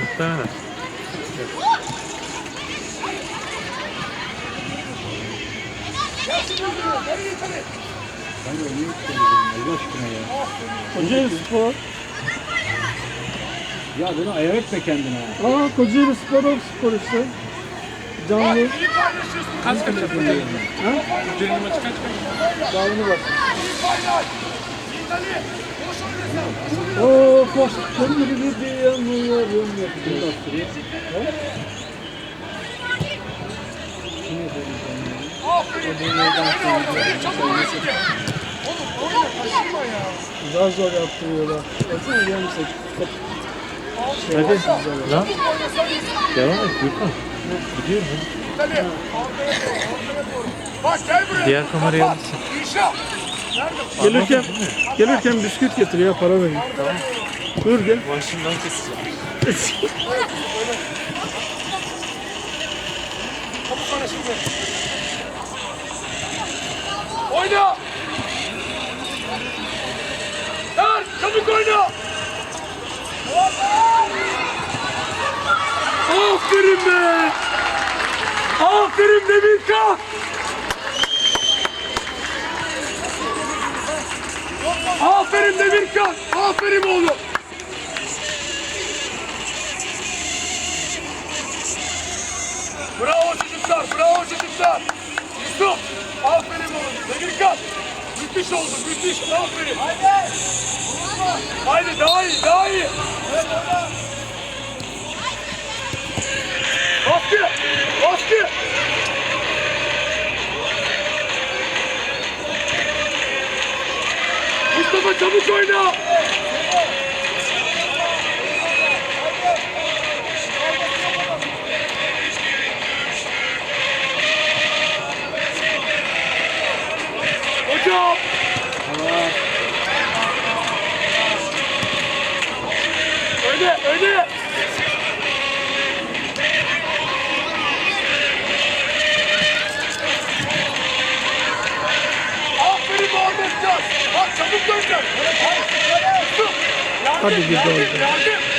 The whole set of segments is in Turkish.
Muhtemelen. Ben de niye istemiyorum Allah aşkına ya. Kocaeli Spor. Ya bunu ayar etme kendine. Aa Kocaeli Spor Spor işte. Canlı. Kaç kaç yapıyor? Ha? Cennet maçı kaç kaç? Canlı bak. Oo koş. Kömür gibi yanıyorum. Bunu da attırıyor. Daha zor yaptırıyorlar. Baksana gelmişse. Hadi. Lan. Devam et Gürkan. Gidiyorum hadi. Bak gel buraya. Diğer kamerayı alırsın. İnşa. Gelirken gelirken bisküvit getiriyor para veriyor. Tamam. Buyur gel. Başından keseceğim. Şimdi. Oyna. Ver. Çabuk oyna. Aferin be. Aferin Demirkan. Aferin Demirkan. Aferin oğlum. Bravo çocuklar, bravo çocuklar. Yusuf, aferin oğlum. Demirkan, müthiş oldu, müthiş. Aferin. Haydi. Haydi daha iyi, daha iyi. Baskı, baskı. Mustafa çabuk oyna. Hadi güzel yardım,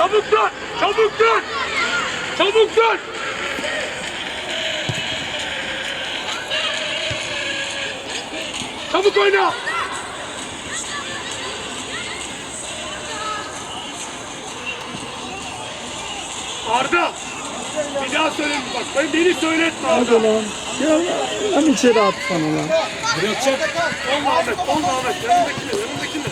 Çabuk dön! Çabuk dön! Çabuk dön! Çabuk oyna! Arda! Daha söyleyeyim bak. Ben beni söyletme. Hadi lan. Ya hem içeri at sana lan. On Ahmet, on Ahmet. Yanındakini, yanındakini.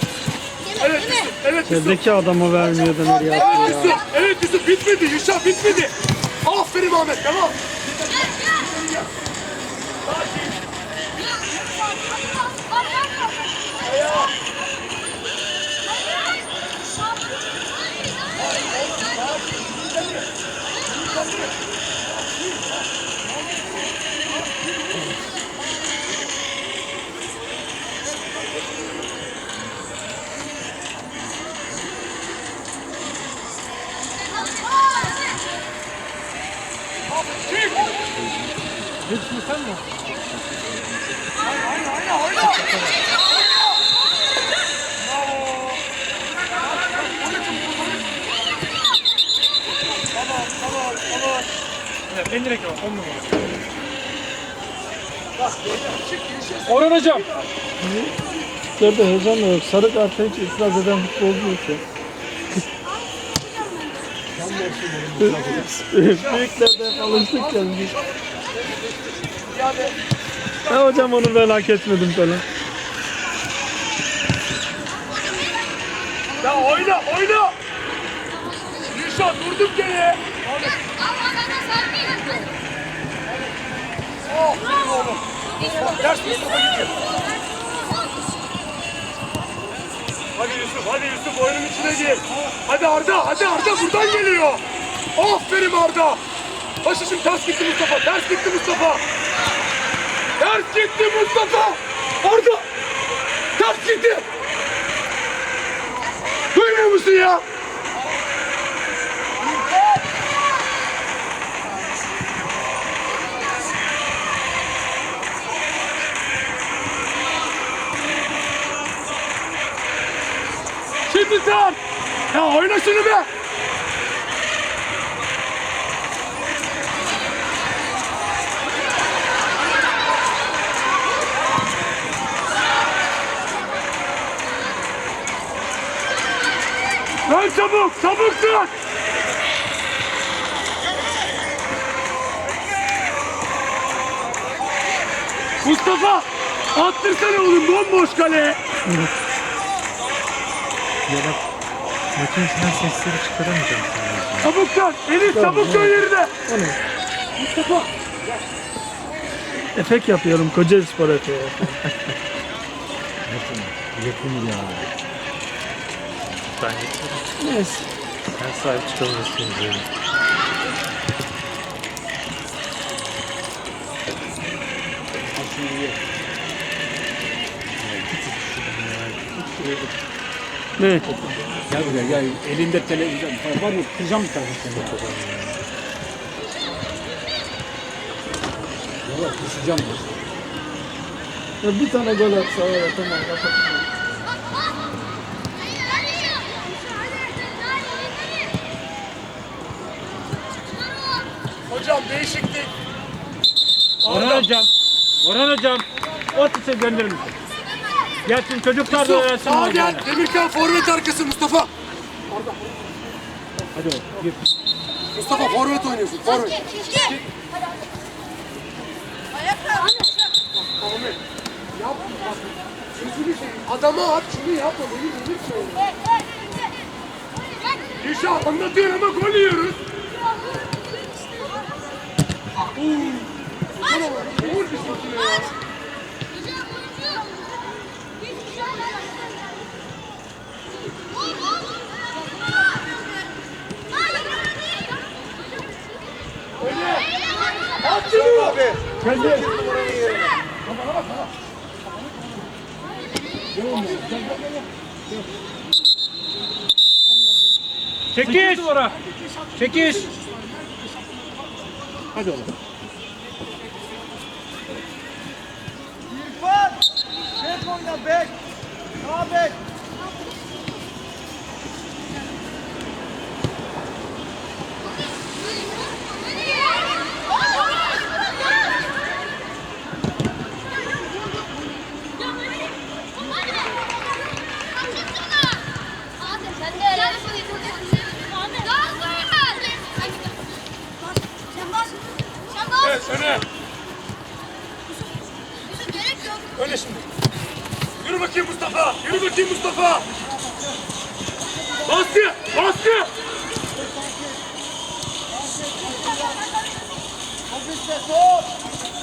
Evet Yusuf, evet Yusuf. Çevredeki adama vermiyor da nereye Evet atıyor ya. Yusuf, evet Yusuf bitmedi. Yuşa bitmedi. Aferin Ahmet, tamam. Çık. Hepsini sen mi? Oyna, oyna, oyna. Tamam, tamam, tamam. En direkt o. On numara. Orhan hocam. Bizlerde heyecan da yok. Sarı karta hiç itiraz eden futbolcu yok ya. Büyüklerden alıştık yani biz. Ya hocam onu ben hak etmedim falan. Ya oyna oyna. Gülşah durduk gene. Oh oğlum. Ters gidiyor. Hadi Yusuf, hadi Yusuf oyunun içine gir. Hadi Arda, hadi Arda buradan geliyor. Aferin Arda. Başışım ters gitti Mustafa, ters gitti Mustafa. Ters gitti Mustafa. Arda, ters gitti. Duymuyor musun ya? Şimdi sen! Ya oyna şunu be! Çabuk, çabuk dur! Mustafa! Attırsana oğlum bomboş kale! Ya bak. Maçın içinden sesleri çıkaramayacağım sana. Çabuk dön! Elif çabuk dön yerine! O ne? Efekt yapıyorum. Kocaeli Spor efeği. Yakın ya. Ben yeterim. Neyse. Sen sahip çıkamıyorsun diyorum. Ne? Gel buraya gel. Elinde televizyon. Var mı? Kıracağım bir tane seni. Valla kısacağım. Ya bir tane gol atsa tamam kapatın. Hocam değişiklik. Orhan hocam. Orhan hocam. Otis'e gönderir misin? Gelsin çocuklar da öğrensin. gel. Demirkan forvet arkası Mustafa. Hadi oğlum, gir. Mustafa forvet oynuyorsun. Forvet. Seveyim. Adama at şunu yapma. Beni delirtme. Gülşah anlatıyor ama gol yiyoruz. Vur bizimkine ya. At şunu. Kendi Çekiş. Çekiş. Hadi oğlum. Oyna bek! Sağ bek! Evet öne. Öne şimdi. Yürü bakayım Mustafa. Yürü bakayım Mustafa.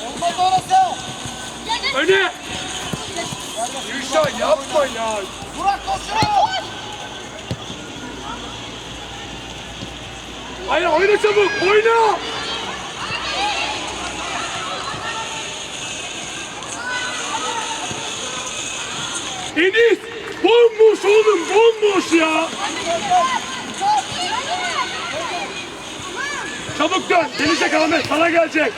Olmaz orası! Öne. Gülşah yapma ya. Burak koşuyor! Hayır oyna çabuk. Oyna. Enis. Bomboş oğlum. Bomboş ya. Çabuk dön. Gelecek Ahmet. Sana gelecek.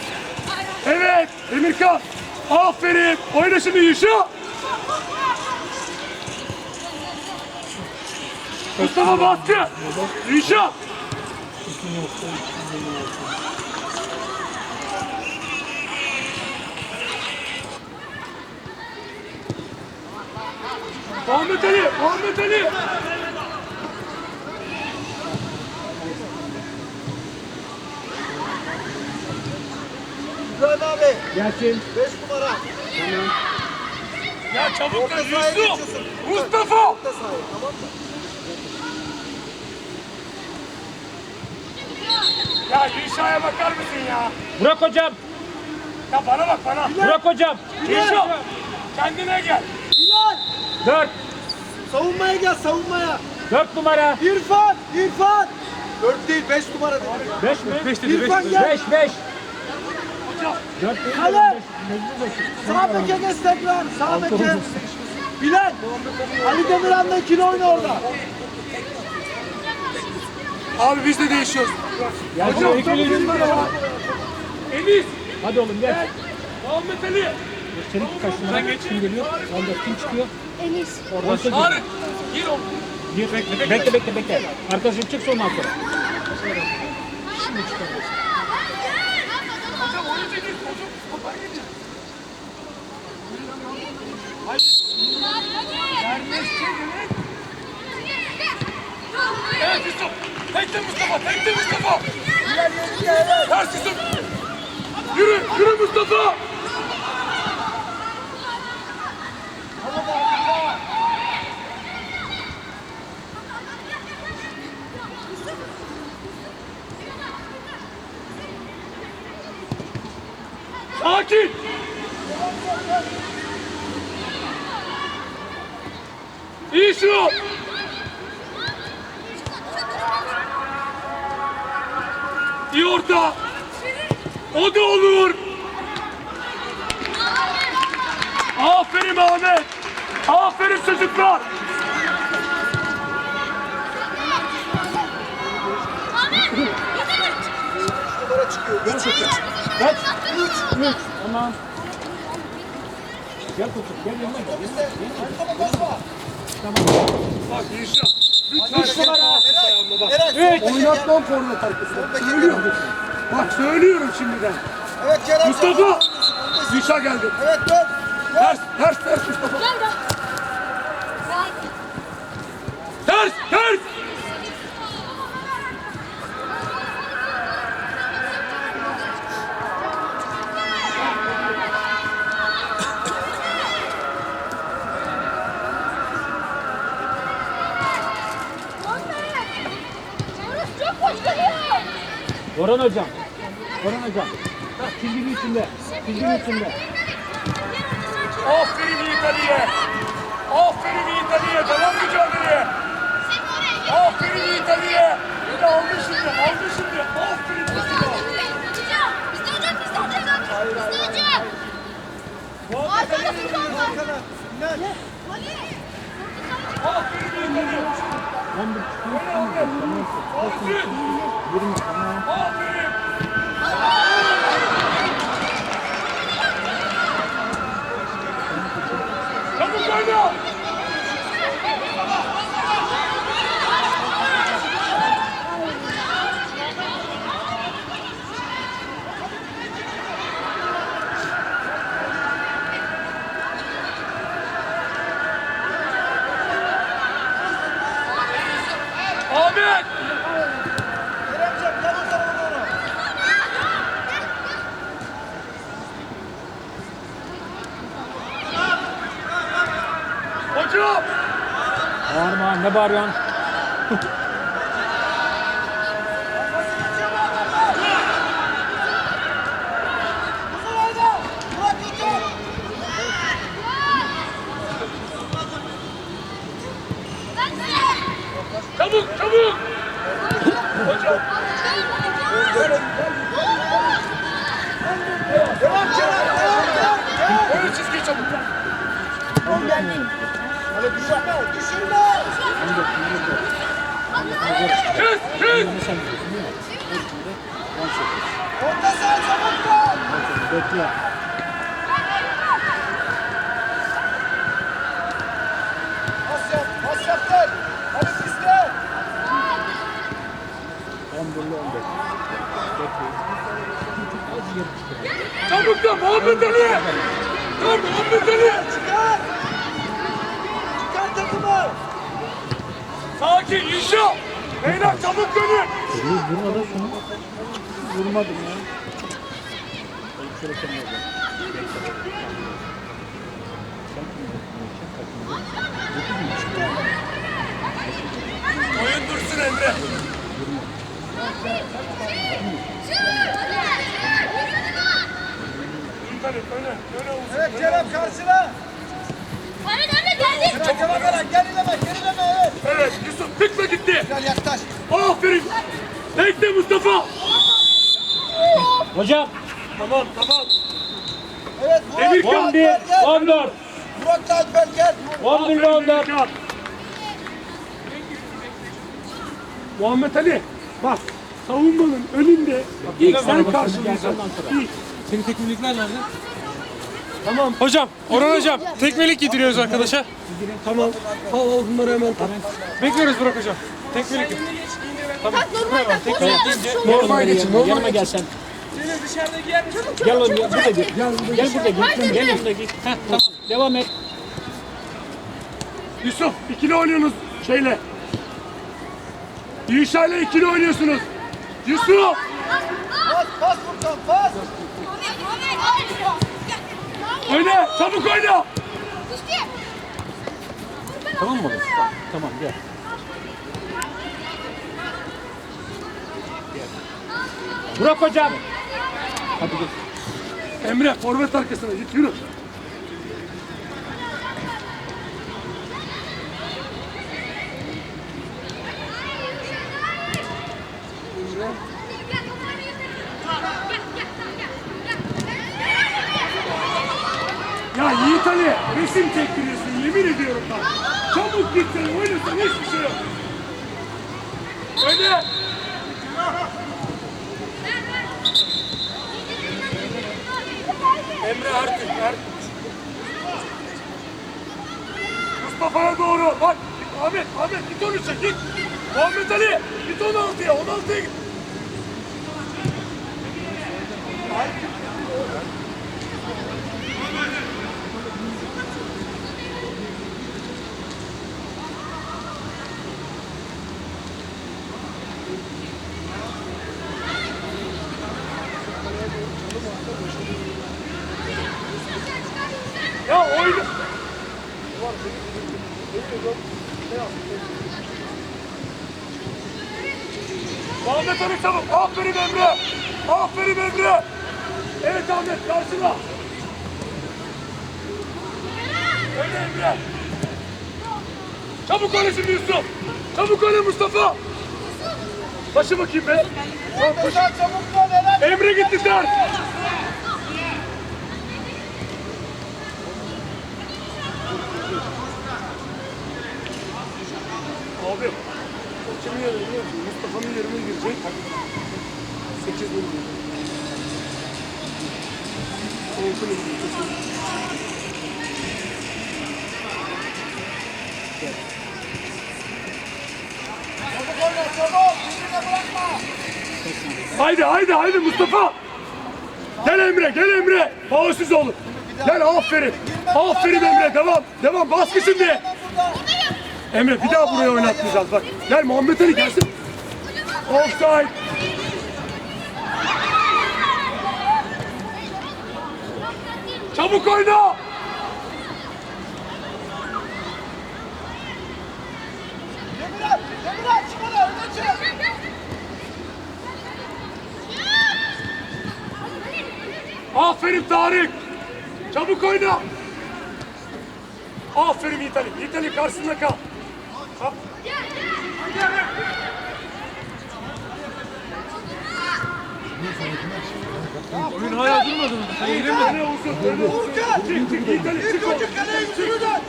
Evet. Demirkan. Aferin. Oyna şimdi Yuşa. Mustafa baskı. Yuşa. Muhammed Ali, Muhammed Ali. İbrahim abi. Gelsin. 5 numara. Ya çabuk Orta da Yusuf. Mustafa. Orta sahaya tamam mı? Ya Gülşah'a bakar mısın ya? Burak hocam. Ya bana bak bana. Burak hocam. Gülşah. Kendine gel. Dört. Savunmaya gel savunmaya. Dört numara. İrfan. İrfan. 4 değil 5 numara dedi. Beş mi? Beş İrfan gel. Beş, beş. Dört değil. Kale. Sağ beke geç tekrar. Sağ beke. Bilal. Ali Demirhan'la ikili oyna orada. Abi biz de değişiyoruz. Hocam, Enis. Hadi oğlum gel. Muhammed Ali. Çelik kaç numara? Kim geliyor? Onda kim çıkıyor? Enis. Oradan çık. Tarık. Gir oğlum. Gir. Bekle, bekle, bekle, bekle. Arkadaşın çıksın ondan sonra. Hocam oyuncu gir. Hocam Mustafa gir. Evet Yusuf. Tekle Mustafa. Tekle Mustafa. Ters Yusuf. Yürü. Yürü Mustafa. Sakin. İyi şu. İyi orta. O da olur. Aferin Ahmet. Aferin çocuklar. Çıkıyor. 3 Kaç? Üç. Üç. Tamam. Gel koçum. Gel yanıma gel. Bak Gülşah. Lütfen Üç numara. Eren. Oynatmam forvet arkasına. Söylüyorum. Bak söylüyorum şimdiden. Evet Kerem. Mustafa. Gülşah geldi. Evet dön. Ters, ters, ters Mustafa. Ters, Orhan hocam. Orhan hocam. Bak çizginin içinde. Çizginin içinde. Aferin Yiğit Ali'ye. Aferin Yiğit Ali'ye. Devam mücadeleye. Aferin Yiğit Ali'ye. Bir de aldı şimdi, aldı şimdi. Aferin Mustafa. Bizde hocam bizde hocam. Bizde hocam. Arkada Furkan var. Arkana. Bilal. Aferin Yiğit Ali. On bir çıkıyor. Aferin. Yirmi. Tamam. Aferin. Çabuk oyna. Ahmet. Keremciğim gel o tarafa doğru. Hocam. Gökhan. Çabuk çabuk. Hocam. Devam. Devam. Devam. Oyun çizgiyi çabuk. Öyle düşürme. Düşürme. Kes kes. Orta saha çabuk gol. Bekle. Pas yap. Pas yap gel. Hadi sizde. 11 ile 15. Bekle. Az geri çıkıyor. Çabuk da Muhammed Ali. Dur Muhammed Ali. Sakin inşa. Beyler çabuk dönün. Kırıyoruz durmadan şunu. Vurmadım ya. Oyun dursun Emre. Tabii öne, öne olsun. Evet Kerem karşına. Ahmet Ahmet geldi. Kerem Eren gerileme gerileme evet. Evet Yusuf tıkla gitti. Gel yaklaş. Aferin. Bekle Mustafa. Hocam Tamam tamam. Evet Murat. Emir Murat, Kan. gel, 11, gel. 14, Murat Taçber gel. 11 ve 14. Emirkan. Muhammed Ali bak savunmanın önünde ilk sen karşılıyorsun. Senin teknikler nerede? Tamam. Hocam, Orhan hocam, tekmelik giydiriyoruz arkadaşa. Tamam. Al al bunları hemen tak. Bekliyoruz Burak hocam. Tekmelik. Tak normal tak. Normal. Normal geçin. Normal Yanıma gel sen. Gel oğlum gel burada. Gel, gel burada. Haydi. Gel burada git. Heh, tamam. Devam et. Yusuf ikili oynuyorsunuz şeyle. Yuşa ile ikili oynuyorsunuz. Yusuf. Pas pas Furkan pas. Öne çabuk oyna. Tamam mı? Tamam, Tamam gel. Burak hocam. Hadi gel. Emre forvet arkasına git yürü. Ya Yiğit Ali resim çektiriyorsun yemin ediyorum bak. Çabuk gitsin oynasın hiçbir şey yok. Öne. Emre artık artık. Mustafa'ya doğru bak. Ahmet Ahmet git onu çek git. Muhammed Ali git 16'ya 16'ya git. Ya oyna. Muhammed Ali çabuk. Aferin Emre. Aferin Emre. Evet Ahmet karşına. Öyle Emre. Çabuk oyna şimdi Yusuf. Çabuk oyna Mustafa. Başı bakayım be. Çabuk dön Eren. Emre gitti sen. Haydi haydi haydi Mustafa. Gel Emre gel Emre. Bağışsız olun. Gel aferin. Aferin Emre devam. Devam baskı şimdi. Emre bir daha buraya oynatmayacağız bak. Gel Muhammed Ali gelsin. Offside. Çabuk oyna. Demirel. Demirel çık ona öne çık. Aferin Tarık. Çabuk oyna. Aferin İtali. İtali karşısında kal. Ha- Oyun hala durmadı mı? Sen Öne olsun, öne olsun. Çık, çık, İtali, çık. Çocuk kaleye yüzünü dön.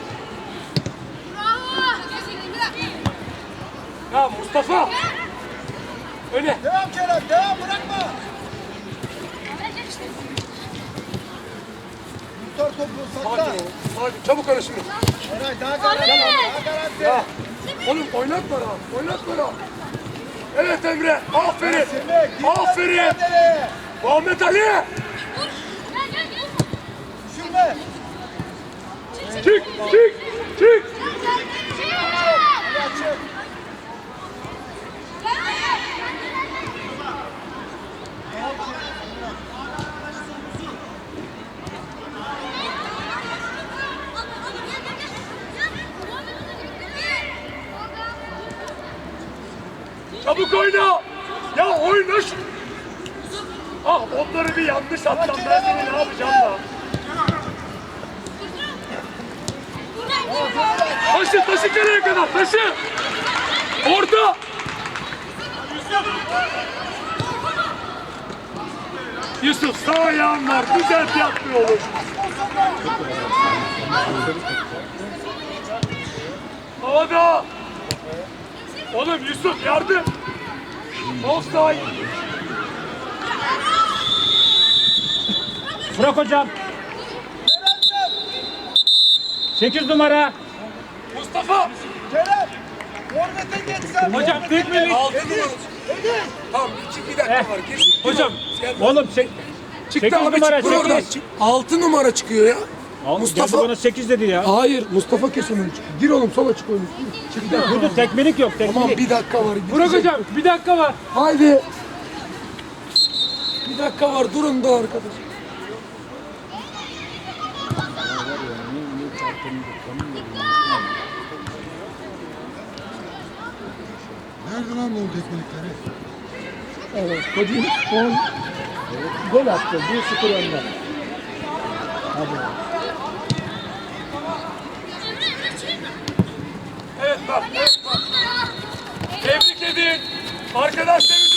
Ya Mustafa. Öne. Devam Kerem devam bırakma. Kurtar topu sakla. Hadi, hadi çabuk oyna şimdi. Eray daha garanti. Daha garanti. Ya. Oğlum oynatma lan, oynatma lan. Evet Emre, aferin. Aferin. Muhammed Ali. Çık, çık, çık. Çabuk oyna. Ya oyna şu. Ah onları bir yanlış atsam ben seni ne yapacağım lan? Taşı taşı nereye kadar taşı. Orta. Yusuf sağ ayağın var. Düzelt yapmıyor oğlum. Havada. Oğlum Yusuf yardım. Offside. Burak hocam. 8 numara. Mustafa. Kerem. Forvet'e geç sen. Hocam tekmelik. Altı numara. Tamam iki bir dakika Eh. var. Gir. Hocam Oğlum se- Çıktı 8 abi numara çıktı oradan. 8. 6 numara çıkıyor ya. Mustafa. Mustafa- bana 8 dedi ya. Hayır Mustafa Kesem'in çıktı. Gir oğlum sola çık oyunu. Çıktı. Burada tekmelik yok tekmelik. Tamam bir dakika var. Burak gidecek. hocam bir dakika var. Haydi. Bir dakika var durun da arkadaş. Evet. Kocaeli son gol attı. 1-0 önde. Evet bak. Evet bak. Tebrik edin. Arkadaşlarınızı